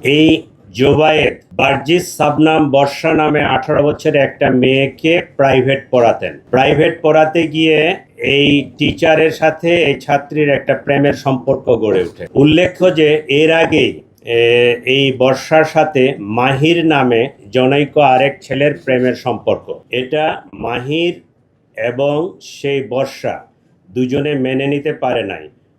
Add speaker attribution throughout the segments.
Speaker 1: এই জোবায়েত বার্জিস সাবনাম বর্ষা নামে আঠারো বছরের একটা মেয়েকে প্রাইভেট পড়াতেন। প্রাইভেট পড়াতে গিয়ে এই টিচারের সাথে এই ছাত্রীর একটা প্রেমের সম্পর্ক গড়ে ওঠে। উল্লেখ্য যে এর আগেই এই বর্ষার সাথে মাহির নামে জনৈক আরেক ছেলের প্রেমের সম্পর্ক। এটা মাহির এবং সেই বর্ষা দুজনে মেনে নিতে পারে নাই।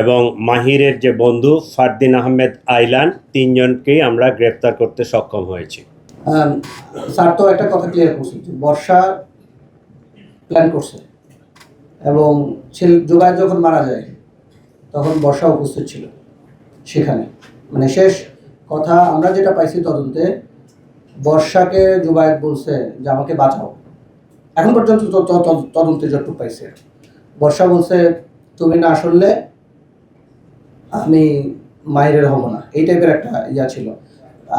Speaker 1: এবং মাহিরের যে বন্ধু ফারদিন আহমেদ আইলান, তিনজনকেই আমরা গ্রেপ্তার করতে সক্ষম হয়েছি।
Speaker 2: স্যার, তো একটা কথা ক্লিয়ার করছে বর্ষা প্ল্যান করছে এবং ছেলে জোগায় যখন মারা যায়, তখন বর্ষা উপস্থিত ছিল সেখানে। মানে শেষ কথা আমরা যেটা পাইছি তদন্তে, বর্ষাকে জুবায়েত বলছে যে আমাকে বাঁচাও। এখন পর্যন্ত তদন্তে যতটুকু পাইছে বর্ষা বলছে, তুমি না শুনলে আমি মায়ের হব না। এই টাইপের একটা ইয়া ছিল।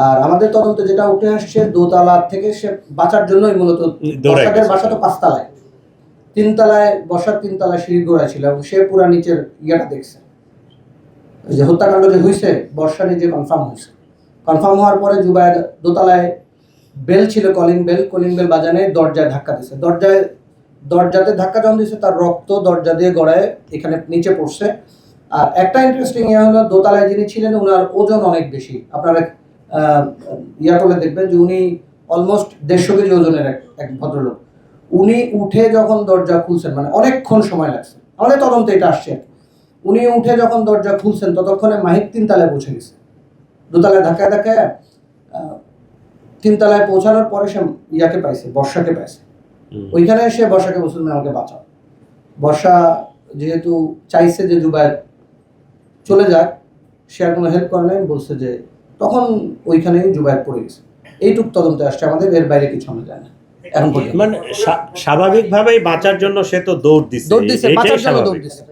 Speaker 2: আর আমাদের তদন্ত যেটা উঠে আসছে দোতলা থেকে সে বাঁচার জন্যই মূলত বর্ষাদের বাসা তো পাঁচতলায়। তিনতলায় বর্ষার তিনতলায় সিঁড়ি গোড়ায় ছিল এবং সে পুরা নিচের ইয়েটা দেখছে। যে হত্যাকাণ্ড যে হয়েছে বর্ষা নিজে কনফার্ম হয়েছে কনফার্ম হওয়ার পরে জুবায়ের দোতলায় বেল ছিল কলিং বেল কলিং বেল বাজানে দরজায় ধাক্কা দিছে। দরজায় দরজাতে ধাক্কা যখন দিছে তার রক্ত দরজা দিয়ে গড়ায় এখানে নিচে পড়ছে। আর একটা ইন্টারেস্টিং ইয়ে হলো দোতলায় যিনি ছিলেন ওনার ওজন অনেক বেশি। আপনারা ইয়া করলে দেখবেন যে উনি অলমোস্ট দেড়শো কেজি ওজনের এক ভদ্রলোক। উনি উঠে যখন দরজা খুলছেন মানে অনেকক্ষণ সময় লাগছে। আমাদের তদন্তে এটা আসছে। উনি উঠে যখন দরজা খুলছেন ততক্ষণে মাহির তিনতলায় পৌঁছে গেছে। দোতলায় ধাক্কায় ধাক্কায় তিনতলায় পৌঁছানোর পরে সে ইয়াকে পাইছে বর্ষাকে পাইছে। ওইখানে এসে বর্ষাকে বলছিল আমাকে বাঁচাও। বর্ষা যেহেতু চাইছে যে জুবাই চলে যাক সে আর কোনো হেল্প করে নাই বলছে যে তখন ওইখানে জুবায়ের পড়ে গেছে। এইটুক তদন্তে আসছে আমাদের এর বাইরে কিছু আমরা জানি না। এখন
Speaker 1: মানে স্বা- স্বাভাবিকভাবেই বাঁচার জন্য সে তো দৌড় দিচ্ছে
Speaker 2: দৌড়
Speaker 1: দিচ্ছে
Speaker 2: বাঁচার জন্য দৌড়। দিছে।